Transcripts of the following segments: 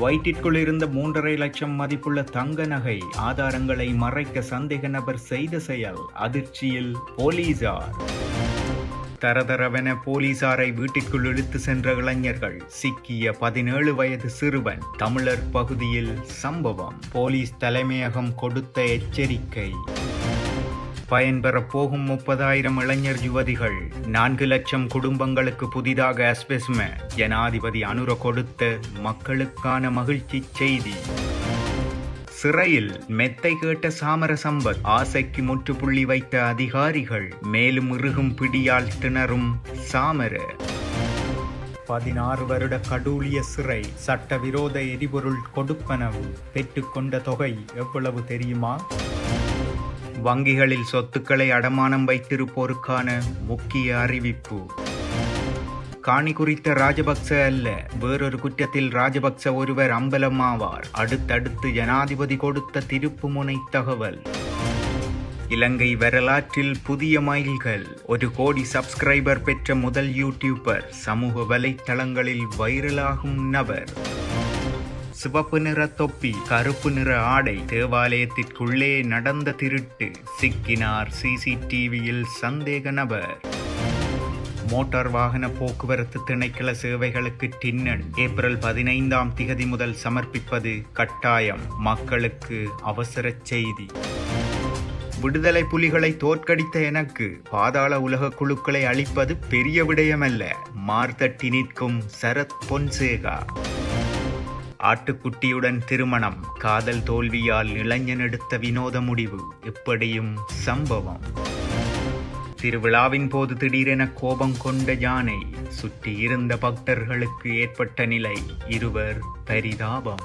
வயிற்றிற்குள் இருந்த மூன்றரை லட்சம் மதிப்புள்ள தங்க நகை ஆதாரங்களை மறைக்க சந்தேக நபர் செய்த செயல் அதிர்ச்சியில் போலீசார். தரதரவென போலீசாரை வீட்டிற்குள் இழுத்து சென்ற இளைஞர்கள் சிக்கிய பதினேழு வயது சிறுவன் தமிழர் பகுதியில் சம்பவம். போலீஸ் தலைமையகம் கொடுத்த எச்சரிக்கை. பயன்பெறப் போகும் முப்பதாயிரம் இளைஞர் யுவதிகள் நான்கு லட்சம் குடும்பங்களுக்கு புதிதாக அஸ்பெஸ்ம ஜனாதிபதி அனுர கொடுத்த மக்களுக்கான மகிழ்ச்சி செய்தி. சிறையில் மெத்தை கேட்ட சாமர சம்பத் ஆசைக்கு முற்றுப்புள்ளி வைத்த அதிகாரிகள் மேலும் இறுகும் பிடியால் திணறும் சாமர. பதினாறு வருட கடூழிய சிறை சட்டவிரோத எரிபொருள் கொடுப்பனவு பெற்றுக்கொண்ட தொகை எவ்வளவு தெரியுமா? வங்கிகளில் சொத்துக்களை அடமானம் வைத்திருப்போருக்கான முக்கிய அறிவிப்பு. காணி குறித்த ராஜபக்ச அல்ல வேறொரு குற்றத்தில் ராஜபக்ச ஒருவர் அம்பலமாவார் அடுத்தடுத்து ஜனாதிபதி கொடுத்த திருப்புமுனை தகவல். இலங்கை வரலாற்றில் புதிய மைல்கள் ஒரு கோடி சப்ஸ்கிரைபர் பெற்ற முதல் யூடியூபர் சமூக வலைத்தளங்களில் வைரலாகும் நபர். சிவப்பு நிற தொப்பி கருப்பு நிற ஆடை தேவாலயத்திற்குள்ளே நடந்த திருட்டு சிக்கினார் சிசிடிவியில் சந்தேக நபர். மோட்டார் வாகன போக்குவரத்து திணைக்கள சேவைகளுக்கு டின்னன். ஏப்ரல் பதினைந்தாம் திகதி முதல் சமர்ப்பிப்பது கட்டாயம். மக்களுக்கு அவசர செய்தி. விடுதலை புலிகளை தோற்கடித்த எனக்கு பாதாள உலக குழுக்களை அளிப்பது பெரிய விடயமல்ல. மார்த்தட்டி நிற்கும் சரத் பொன்சேகா. ஆட்டுக்குட்டியுடன் திருமணம். காதல் தோல்வியால் இளைஞன் எடுத்த வினோத முடிவு. எப்படியும் சம்பவம். திருவிழாவின் போது திடீரென கோபம் கொண்ட யானை சுற்றி இருந்த பக்தர்களுக்கு ஏற்பட்ட நிலை. இருவர் பரிதாபம்.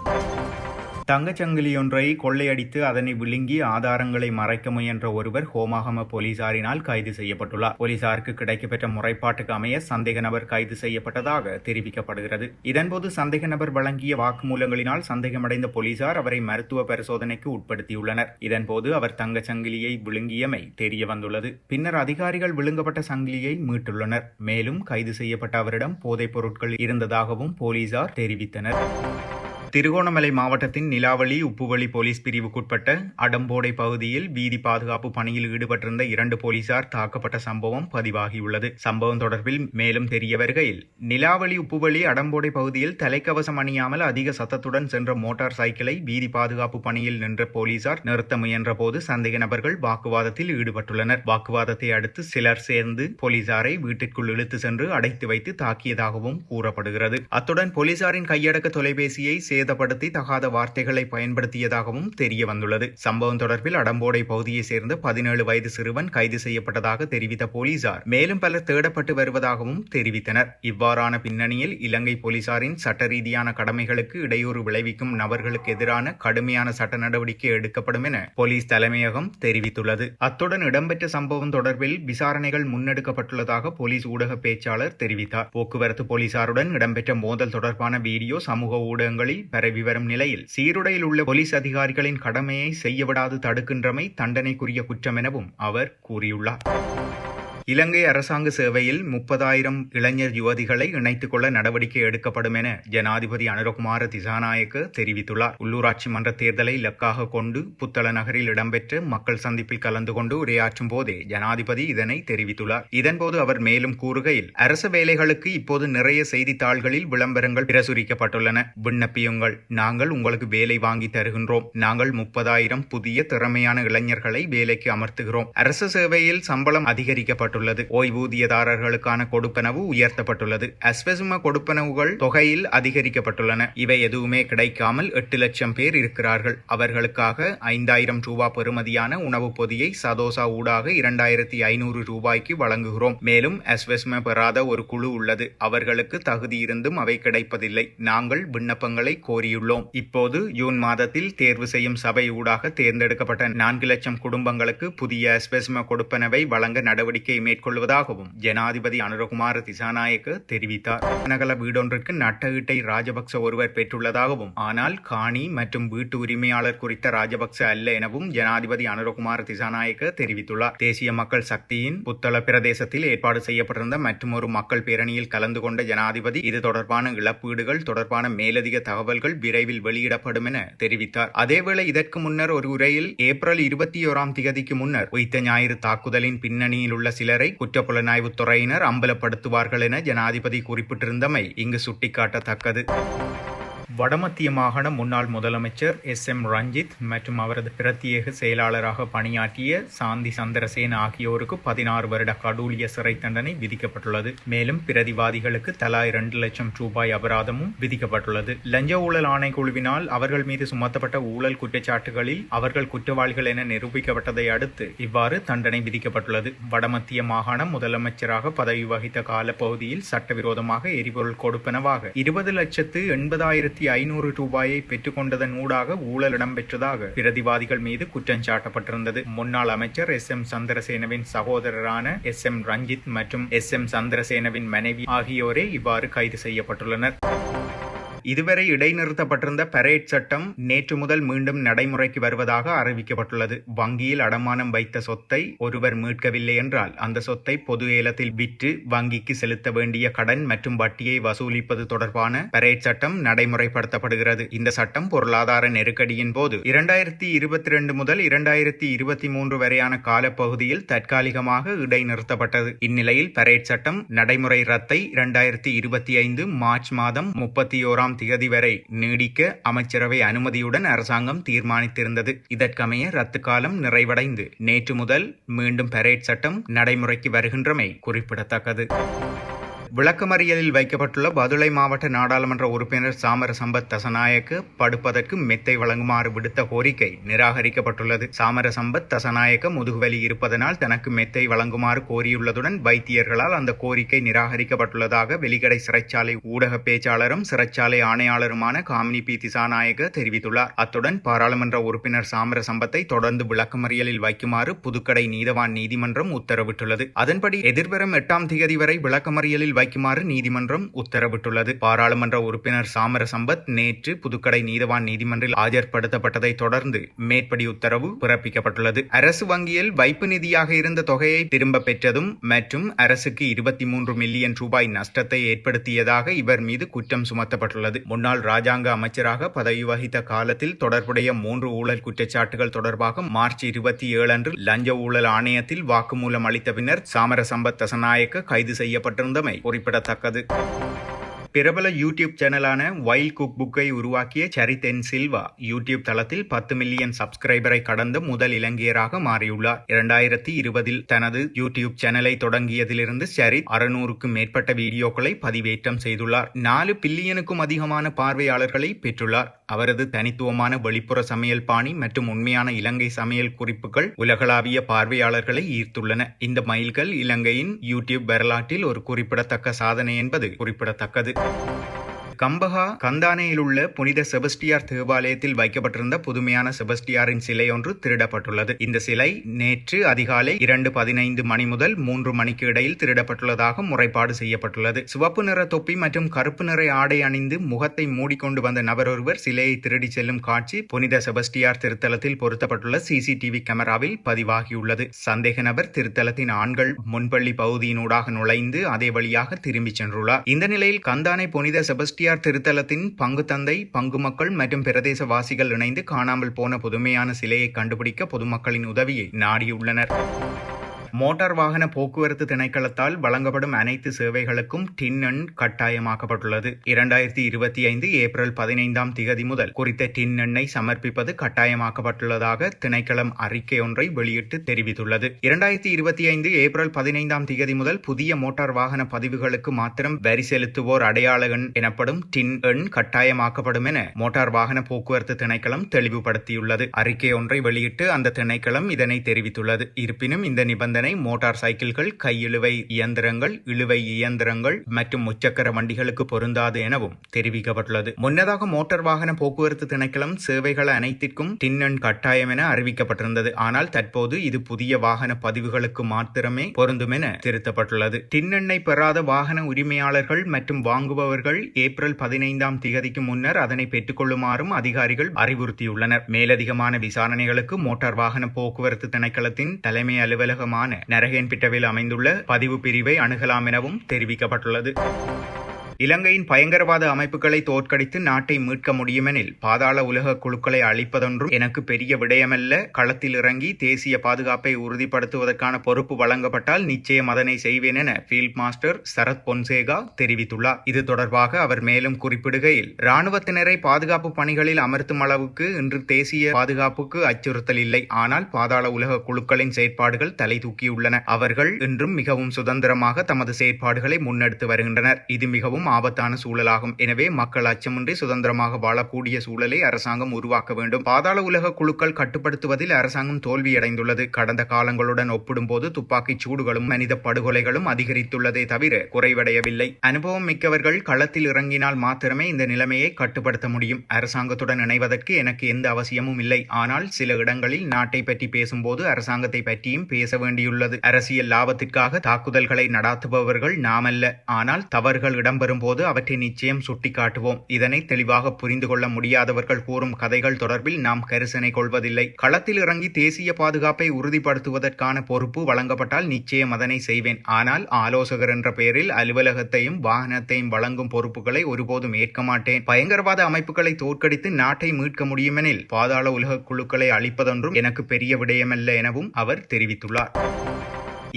தங்கச்சங்கிலி ஒன்றை கொள்ளையடித்து அதனை விழுங்கி ஆதாரங்களை மறைக்க முயன்ற ஒருவர் ஹோமாகம போலீசாரினால் கைது செய்யப்பட்டுள்ளார். போலீசாருக்கு கிடைக்கப்பெற்ற முறைப்பாட்டுக்கு அமைய சந்தேக நபர் கைது செய்யப்பட்டதாக தெரிவிக்கப்படுகிறது. இதன்போது சந்தேக நபர் வழங்கிய வாக்குமூலங்களினால் சந்தேகமடைந்த போலீசார் அவரை மருத்துவ பரிசோதனைக்கு உட்படுத்தியுள்ளனர். இதன்போது அவர் தங்கச்சங்கிலியை விழுங்கியமை தெரிய வந்துள்ளது பின்னர் அதிகாரிகள் விழுங்கப்பட்ட சங்கிலியை மீட்டுள்ளனர். மேலும் கைது செய்யப்பட்ட அவரிடம் போதைப் பொருட்கள் இருந்ததாகவும் போலீசார் தெரிவித்தனர். திருகோணமலை மாவட்டத்தின் நிலாவளி உப்புவழி போலீஸ் பிரிவுக்குட்பட்ட அடம்போடை பகுதியில் வீதி பாதுகாப்பு பணியில் ஈடுபட்டிருந்த இரண்டு போலீசார் தாக்கப்பட்ட சம்பவம் பதிவாகியுள்ளது. சம்பவம் தொடர்பில் மேலும் தெரிய வருகையில் நிலாவளி உப்புவழி அடம்போடை பகுதியில் தலைக்கவசம் அணியாமல் அதிக சத்தத்துடன் சென்ற மோட்டார் சைக்கிளை வீதி பாதுகாப்பு பணியில் நின்ற போலீசார் நிறுத்த முயன்ற போது சந்தேக நபர்கள் வாக்குவாதத்தில் ஈடுபட்டுள்ளனர். வாக்குவாதத்தை அடுத்து சிலர் சேர்ந்து போலீசாரை வீட்டிற்குள் இழுத்து சென்று அடைத்து வைத்து தாக்கியதாகவும் கூறப்படுகிறது. அத்துடன் போலீசாரின் கையடக்க தொலைபேசியை சேதப்படுத்தி தகாத வார்த்தைகளை பயன்படுத்தியதாகவும் தெரிய வந்துள்ளது சம்பவம் தொடர்பில் அடம்போடை பகுதியைச் சேர்ந்த பதினேழு வயது சிறுவன் கைது செய்யப்பட்டதாக தெரிவித்த போலீசார் மேலும் பலர் தேடப்பட்டு வருவதாகவும் தெரிவித்தனர். இவ்வாறான பின்னணியில் இலங்கை போலீசாரின் சட்ட ரீதியான கடமைகளுக்கு இடையூறு விளைவிக்கும் நபர்களுக்கு எதிரான கடுமையான சட்ட நடவடிக்கை எடுக்கப்படும் என போலீஸ் தலைமையகம் தெரிவித்துள்ளது. அத்துடன் இடம்பெற்ற சம்பவம் தொடர்பில் விசாரணைகள் முன்னெடுக்கப்பட்டுள்ளதாக போலீஸ் ஊடக பேச்சாளர் தெரிவித்தார். போக்குவரத்து போலீசாருடன் இடம்பெற்ற மோதல் தொடர்பான வீடியோ சமூக ஊடகங்களில் பரவி வரும் நிலையில் சீருடையில் உள்ள போலீஸ் அதிகாரிகளின் கடமையை செய்யவிடாது தடுக்கின்றமை தண்டனைக்குரிய குற்றம் எனவும் அவர் கூறியுள்ளார். இலங்கை அரசாங்க சேவையில் முப்பதாயிரம் இளைஞர் யுவதிகளை இணைத்துக் கொள்ள நடவடிக்கை எடுக்கப்படும் என ஜனாதிபதி அனுரகுமார திசாநாயக்க தெரிவித்துள்ளார். உள்ளூராட்சி மன்ற தேர்தலை இலக்காக கொண்டு புத்தள நகரில் இடம்பெற்ற மக்கள் சந்திப்பில் கலந்து கொண்டு உரையாற்றும் போதே ஜனாதிபதி இதனை தெரிவித்துள்ளார். இதன்போது அவர் மேலும் கூறுகையில் அரச வேலைகளுக்கு இப்போது நிறைய செய்தித்தாள்களில் விளம்பரங்கள் பிரசுரிக்கப்பட்டுள்ளன. விண்ணப்பியுங்கள். நாங்கள் உங்களுக்கு வேலை வாங்கி தருகின்றோம். நாங்கள் முப்பதாயிரம் புதிய திறமையான இளைஞர்களை வேலைக்கு அமர்த்துகிறோம். அரசு சேவையில் சம்பளம் அதிகரிக்கப்பட்டு உயர்த்தப்பட்டுள்ளது. ஓய்வூதியதாரர்களுக்கான கொடுப்பனவு உயர்த்தப்பட்டுள்ளது. அஸ்வசும கொடுப்பனவுகள் தொகையில் அதிகரிக்கப்பட்டுள்ளன. இவை எதுவுமே கிடைக்காமல் எட்டு லட்சம் பேர் இருக்கிறார்கள். அவர்களுக்காக ஐந்தாயிரம் ரூபாய் பெறுமதியான உணவுப் பொதியை சதோசா ஊடாக இரண்டாயிரத்தி ஐநூறு ரூபாய்க்கு வழங்குகிறோம். மேலும் அஸ்வஸ்ம பெறாத ஒரு குழு உள்ளது. அவர்களுக்கு தகுதி இருந்தும் அவை கிடைப்பதில்லை. நாங்கள் விண்ணப்பங்களை கோரியுள்ளோம். இப்போது ஜூன் மாதத்தில் தேர்வு செய்யும் சபை ஊடாக தேர்ந்தெடுக்கப்பட்ட நான்கு லட்சம் குடும்பங்களுக்கு புதிய அஸ்வஸ்ம கொடுப்பனவை வழங்க நடவடிக்கை மேற்கொள்வதாகவும் ஜனாதிபதி அனுரகுமார திசாநாயக்க தெரிவித்தார். நகல வீடொன்றுக்கு நட்டஈட்டை ராஜபக்ச ஒருவர் பெற்றுள்ளதாகவும் ஆனால் காணி மற்றும் வீட்டு உரிமையாளர் குறித்த ராஜபக்ச அல்ல எனவும் ஜனாதிபதி அனுரகுமார திசாநாயக்க தெரிவித்துள்ளார். தேசிய மக்கள் சக்தியின் புத்தள பிரதேசத்தில் ஏற்பாடு செய்யப்பட்டிருந்த மற்றும் ஒரு மக்கள் பேரணியில் கலந்து கொண்ட ஜனாதிபதி இது தொடர்பான இழப்பீடுகள் தொடர்பான மேலதிக தகவல்கள் விரைவில் வெளியிடப்படும் என தெரிவித்தார். அதேவேளை இதற்கு முன்னர் ஒரு உரையில் ஏப்ரல் இருபத்தி ஓராம் திகதிக்கு முன்னர் உயித்த ஞாயிறு தாக்குதலின் பின்னணியில் உள்ள சிலரை குற்றப்புலனாய்வுத் துறையினர் அம்பலப்படுத்துவார்கள் என ஜனாதிபதி குறிப்பிட்டிருந்தமை இங்கு சுட்டிக்காட்டத்தக்கது. வடமத்திய மாகாண முன்னாள் முதலமைச்சர் எஸ் எம் ரஞ்சித் மற்றும் அவரது பிரத்யேக செயலாளராக பணியாற்றிய சாந்தி சந்திரசேன ஆகியோருக்கு பதினாறு வருட கடூலிய சிறை தண்டனை விதிக்கப்பட்டுள்ளது. மேலும் பிரதிவாதிகளுக்கு தலா இரண்டு லட்சம் ரூபாய் அபராதமும் விதிக்கப்பட்டுள்ளது. லஞ்ச ஊழல் ஆணைக்குழுவினால் அவர்கள் மீது சுமத்தப்பட்ட ஊழல் குற்றச்சாட்டுகளில் அவர்கள் குற்றவாளிகள் என நிரூபிக்கப்பட்டதை அடுத்து இவ்வாறு தண்டனை விதிக்கப்பட்டுள்ளது. வடமத்திய மாகாண முதலமைச்சராக பதவி வகித்த காலப்பகுதியில் சட்டவிரோதமாக எரிபொருள் கொடுப்பனவாக இருபது லட்சத்து எண்பதாயிரத்தி ஐநூறு ரூபாயை பெற்றுக்கொண்டதன் ஊடாக ஊழல் இடம்பெற்றதாக பிரதிவாதிகள் மீது குற்றம் சாட்டப்பட்டிருந்தது. முன்னாள் அமைச்சர் எஸ் எம் சந்திரசேனவின் சகோதரரான எஸ் எம் ரஞ்சித் மற்றும் எஸ் எம் சந்திரசேனவின் மனைவி ஆகியோரே இவ்வாறு கைது செய்யப்பட்டுள்ளனர். இதுவரை இடைநிறுத்தப்பட்டிருந்த பரேட் சட்டம் நேற்று முதல் மீண்டும் நடைமுறைக்கு வருவதாக அறிவிக்கப்பட்டுள்ளது. வங்கியில் அடமானம் வைத்த சொத்தை ஒருவர் மீட்கவில்லை என்றால் அந்த சொத்தை பொது ஏலத்தில் விற்று வங்கிக்கு செலுத்த வேண்டிய கடன் மற்றும் வட்டியை வசூலிப்பது தொடர்பான பரேட் சட்டம் நடைமுறைப்படுத்தப்படுகிறது. இந்த சட்டம் பொருளாதார நெருக்கடியின் போது இரண்டாயிரத்தி இருபத்தி ரெண்டு முதல் இரண்டாயிரத்தி இருபத்தி மூன்று வரையான காலப்பகுதியில் தற்காலிகமாக இடைநிறுத்தப்பட்டது. இந்நிலையில் பரேட் சட்டம் நடைமுறை ரத்தை இரண்டாயிரத்தி இருபத்தி ஐந்து மார்ச் மாதம் முப்பத்தி ஓராம் தேதி வரை நீடிக்க அமைச்சரவை அனுமதியுடன் அரசாங்கம் தீர்மானித்திருந்தது. இதற்கமைய ரத்து காலம் நிறைவடைந்து நேற்று முதல் மீண்டும் பரேட் சட்டம் நடைமுறைக்கு வருகின்றமை குறிப்பிடத்தக்கது. விளக்கமறியலில் வைக்கப்பட்டுள்ள பதுளை மாவட்ட நாடாளுமன்ற உறுப்பினர் சாமர சம்பத் தசநாயக்கு படுப்பதற்கு மெத்தை வழங்குமாறு விடுத்த கோரிக்கை நிராகரிக்கப்பட்டுள்ளது. சாமர சம்பத் தசநாயக்க முதுகுவலி இருப்பதனால் தனக்கு மெத்தை வழங்குமாறு கோரியுள்ளதுடன் வைத்தியர்களால் அந்த கோரிக்கை நிராகரிக்கப்பட்டுள்ளதாக வெளிக்கடை சிறைச்சாலை ஊடக பேச்சாளரும் சிறைச்சாலை ஆணையாளருமான காமினி பி திசாநாயக தெரிவித்துள்ளார். அத்துடன் பாராளுமன்ற உறுப்பினர் சாமர சம்பத்தை தொடர்ந்து விளக்கமறியலில் வைக்குமாறு புதுக்கடை நீதவான் நீதிமன்றம் உத்தரவிட்டுள்ளது. அதன்படி எதிர்வரும் எட்டாம் திகதி வரை விளக்கமறியலில் வைக்குமாறு நீதிமன்றம் உத்தரவிட்டுள்ளது. பாராளுமன்ற உறுப்பினர் சாமர சம்பத் நேற்று புதுக்கடை நீதவான் நீதிமன்றில் ஆஜர்படுத்தப்பட்டதை தொடர்ந்து மேற்படி உத்தரவு பிறப்பிக்கப்பட்டுள்ளது. அரசு வங்கியில் வைப்பு நிதியாக இருந்த தொகையை திரும்ப பெற்றதும் மற்றும் அரசுக்கு இருபத்தி மூன்று மில்லியன் ரூபாய் நஷ்டத்தை ஏற்படுத்தியதாக இவர் மீது குற்றம் சுமத்தப்பட்டுள்ளது. முன்னாள் ராஜாங்க அமைச்சராக பதவி வகித்த காலத்தில் தொடர்புடைய மூன்று ஊழல் குற்றச்சாட்டுகள் தொடர்பாக மார்ச் இருபத்தி ஏழு அன்று லஞ்ச ஊழல் ஆணையத்தில் வாக்குமூலம் அளித்த பின்னர் சாமர சம்பத் தசநாயக்க கைது செய்யப்பட்டிருந்தமை குறிப்பிடத்தக்கது. பிரபல யூடியூப் சேனலான வைல்ட் குக் புக்கை உருவாக்கிய சரித் சில்வா யூடியூப் தளத்தில் பத்து மில்லியன் சப்ஸ்கிரைபரை கடந்த முதல் இலங்கையராக மாறியுள்ளார். இரண்டாயிரத்தி இருபதில் தனது யூடியூப் சேனலை தொடங்கியதிலிருந்து சரித் அறுநூறுக்கும் மேற்பட்ட வீடியோக்களை பதிவேற்றம் செய்துள்ளார். நாலு பில்லியனுக்கும் அதிகமான பார்வையாளர்களை பெற்றுள்ளார். அவரது தனித்துவமான வெளிப்புற சமையல் பாணி மற்றும் உண்மையான இலங்கை சமையல் குறிப்புகள் உலகளாவிய பார்வையாளர்களை ஈர்த்துள்ளன. இந்த மைல்கள் இலங்கையின் யூடியூப் வரலாற்றில் ஒரு குறிப்பிடத்தக்க சாதனை என்பது குறிப்பிடத்தக்கது. கம்பஹா கந்தானையில் உள்ள புனித செபஸ்டியார் தேவாலயத்தில் வைக்கப்பட்டிருந்த புதுமையான செபஸ்டியாரின் சிலை ஒன்று திருடப்பட்டுள்ளது. இந்த சிலை நேற்று அதிகாலை இரண்டு பதினைந்து மணி முதல் மூன்று மணிக்கு இடையில் திருடப்பட்டுள்ளதாக முறைப்பாடு செய்யப்பட்டுள்ளது. சிவப்பு நிற தொப்பி மற்றும் கருப்பு நிற ஆடை அணிந்து முகத்தை மூடிக்கொண்டு வந்த நபர் ஒருவர் சிலையை திருடி செல்லும் காட்சி புனித செபஸ்டியார் திருத்தலத்தில் பொருத்தப்பட்டுள்ள சிசிடிவி கேமராவில் பதிவாகியுள்ளது. சந்தேக நபர் திருத்தலத்தின் ஆண்கள் முன்பள்ளி பகுதியினூடாக நுழைந்து அதே வழியாக திரும்பிச் சென்றுள்ளார். இந்த நிலையில் கந்தானை புனித செபஸ்டியார் செட்டியார் திருத்தலத்தின் பங்கு தந்தை பங்கு மக்கள் மற்றும் பிரதேசவாசிகள் இணைந்து காணாமல் போன புதுமையான சிலையை கண்டுபிடிக்க பொதுமக்களின் உதவியை நாடியுள்ளனர். மோட்டார் வாகன போக்குவரத்து திணைக்களத்தால் வழங்கப்படும் அனைத்து சேவைகளுக்கும் டின் எண் கட்டாயமாக்கப்பட்டுள்ளது. இரண்டாயிரத்தி இருபத்தி ஐந்து ஏப்ரல் பதினைந்தாம் திகதி முதல் குறித்த டின் எண்ணை சமர்ப்பிப்பது கட்டாயமாக்கப்பட்டுள்ளதாக திணைக்களம் அறிக்கை ஒன்றை வெளியிட்டு தெரிவித்துள்ளது. இரண்டாயிரத்தி இருபத்தி ஐந்து ஏப்ரல் பதினைந்தாம் திகதி முதல் புதிய மோட்டார் வாகன பதிவுகளுக்கு மாத்திரம் வரி செலுத்துவோர் அடையாள எண் எனப்படும் டின் எண் கட்டாயமாக்கப்படும் என மோட்டார் வாகன போக்குவரத்து திணைக்களம் தெளிவுபடுத்தியுள்ளது. அறிக்கை ஒன்றை வெளியிட்டு அந்த திணைக்களம் இதனை தெரிவித்துள்ளது. இருப்பினும் இந்த நிபந்தனை நிபந்தனை மோட்டார் சைக்கிள்கள் கையிழுவை இயந்திரங்கள் இழுவை இயந்திரங்கள் மற்றும் முச்சக்கர வண்டிகளுக்கு பொருந்தாது எனவும் தெரிவிக்கப்பட்டுள்ளது. முன்னதாக மோட்டார் வாகன போக்குவரத்து திணைக்களம் சேவைகள் அனைத்திற்கும் டின்னன் கட்டாயம் என அறிவிக்கப்பட்டிருந்தது. ஆனால் தற்போது இது புதிய வாகன பதிவுகளுக்கு மாத்திரமே பொருந்தும் என திருத்தப்பட்டுள்ளது. டின்னெண்ணை பெறாத வாகன உரிமையாளர்கள் மற்றும் வாங்குபவர்கள் ஏப்ரல் பதினைந்தாம் திகதிக்கு முன்னர் அதனை பெற்றுக்கொள்ளுமாறும் அதிகாரிகள் அறிவுறுத்தியுள்ளனர். மேலதிகமான விசாரணைகளுக்கு மோட்டார் வாகன போக்குவரத்து திணைக்களத்தின் தலைமை அலுவலகமான நரகேன்பிட்டவில் அமைந்துள்ள பதிவு பிரிவை அணுகலாம் எனவும் தெரிவிக்கப்பட்டுள்ளது. இலங்கையின் பயங்கரவாத அமைப்புகளை தோற்கடித்து நாட்டை மீட்க முடியுமெனில் பாதாள உலக குழுக்களை அழிப்பதொன்றும் எனக்கு பெரிய விடயமல்ல. களத்தில் இறங்கி தேசிய பாதுகாப்பை உறுதிப்படுத்துவதற்கான பொறுப்பு வழங்கப்பட்டால் நிச்சயம் அதனை செய்வேன் என ஃபீல்ட் மாஸ்டர் சரத் பொன்சேகா தெரிவித்துள்ளார். இது தொடர்பாக அவர் மேலும் குறிப்பிடுகையில் ராணுவத்தினரை பாதுகாப்பு பணிகளில் அமர்த்தும் அளவுக்கு இன்று தேசிய பாதுகாப்புக்கு அச்சுறுத்தல் இல்லை. ஆனால் பாதாள உலக குழுக்களின் செயற்பாடுகள் தலை தூக்கியுள்ளன. அவர்கள் இன்றும் மிகவும் சுதந்திரமாக தமது செயற்பாடுகளை முன்னெடுத்து வருகின்றனர். இது மிகவும் மிகவும் ஆபத்தான சூழலாகும். எனவே மக்கள் அச்சமின்றி சுதந்திரமாக வாழக்கூடிய சூழலை அரசாங்கம் உருவாக்க வேண்டும். பாதாள உலக குழுக்கள் கட்டுப்படுத்துவதில் அரசாங்கம் தோல்வியடைந்துள்ளது. கடந்த காலங்களுடன் ஒப்பிடும்போது துப்பாக்கிச் சூடுகளும் மனித படுகொலைகளும் அதிகரித்துள்ளதே தவிர குறைவடையவில்லை. அனுபவம் மிக்கவர்கள் களத்தில் இறங்கினால் மாத்திரமே இந்த நிலைமையை கட்டுப்படுத்த முடியும். அரசாங்கத்துடன் இணைவதற்கு எனக்கு எந்த அவசியமும் இல்லை. ஆனால் சில இடங்களில் நாட்டை பற்றி பேசும்போது அரசாங்கத்தை பற்றியும் பேச வேண்டியுள்ளது. அரசியல் லாபத்திற்காக தாக்குதல்களை நடாத்துபவர்கள் நாமல்ல. ஆனால் தவறுகள் இடம்பெறும் வரும்போது அவற்றை நிச்சயம் சுட்டிக்காட்டுவோம். இதனை தெளிவாக புரிந்து கொள்ள முடியாதவர்கள் கூறும் கதைகள் தொடர்பில் நாம் கரிசனை கொள்வதில்லை. களத்தில் இறங்கி தேசிய பாதுகாப்பை உறுதிப்படுத்துவதற்கான பொறுப்பு வழங்கப்பட்டால் நிச்சயம் அதனை செய்வேன். ஆனால் ஆலோசகர் என்ற பெயரில் அலுவலகத்தையும் வாகனத்தையும் வழங்கும் பொறுப்புகளை ஒருபோதும் ஏற்க மாட்டேன். பயங்கரவாத அமைப்புகளை தோற்கடித்து நாட்டை மீட்க முடியுமெனில் பாதாள உலக குழுக்களை அளிப்பதொன்றும் எனக்கு பெரிய விடயமல்ல எனவும் அவர் தெரிவித்துள்ளார்.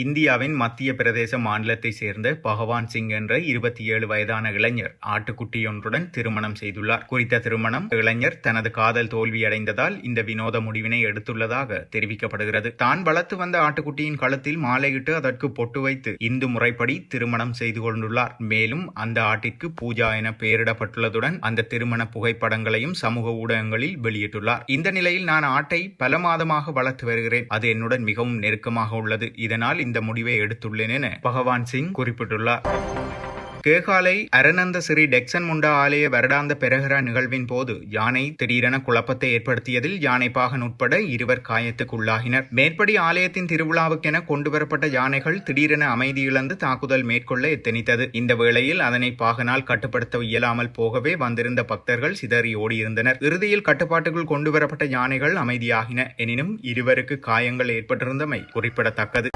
இந்தியாவின் மத்திய பிரதேச மாநிலத்தை சேர்ந்த பகவான் சிங் என்ற இருபத்தி ஏழு வயதான இளைஞர் ஆட்டுக்குட்டியொன்றுடன் திருமணம் செய்துள்ளார். குறித்த திருமணம் இளைஞர் தனது காதல் தோல்வியடைந்ததால் இந்த வினோத முடிவினை எடுத்துள்ளதாக தெரிவிக்கப்படுகிறது. தான் வளர்த்து வந்த ஆட்டுக்குட்டியின் களத்தில் மாலையிட்டு அதற்கு பொட்டு வைத்து இந்து முறைப்படி திருமணம் செய்து கொண்டுள்ளார். மேலும் அந்த ஆட்டிற்கு பூஜா என பெயரிடப்பட்டுள்ளதுடன் அந்த திருமண புகைப்படங்களையும் சமூக ஊடகங்களில் வெளியிட்டுள்ளார். இந்த நிலையில் நான் ஆட்டை பல மாதமாக வளர்த்து வருகிறேன். அது என்னுடன் மிகவும் நெருக்கமாக உள்ளது. இதனால் இந்த முடிவை எடுத்துள்ளேன் என பகவான் சிங் குறிப்பிட்டுள்ளார். கேகாலை அரணந்த ஸ்ரீ டெக்சன் முண்டா ஆலய வருடாந்த பெருகிற நிகழ்வின் போது யானை திடீரென குழப்பத்தை ஏற்படுத்தியதில் யானை பாகன் உட்பட இருவர் காயத்துக்குள்ளாகினர். மேற்படி ஆலயத்தின் திருவிழாவுக்கென கொண்டுவரப்பட்ட யானைகள் திடீரென அமைதி இழந்து தாக்குதல் மேற்கொள்ள எத்தனித்தது. இந்த வேளையில் அதனை பாகனால் கட்டுப்படுத்த இயலாமல் போகவே வந்திருந்த பக்தர்கள் சிதறி ஓடியிருந்தனர். இறுதியில் கட்டுப்பாட்டுக்குள் கொண்டுவரப்பட்ட யானைகள் அமைதியாகின. எனினும் இருவருக்கு காயங்கள் ஏற்பட்டிருந்தமை குறிப்பிடத்தக்கது.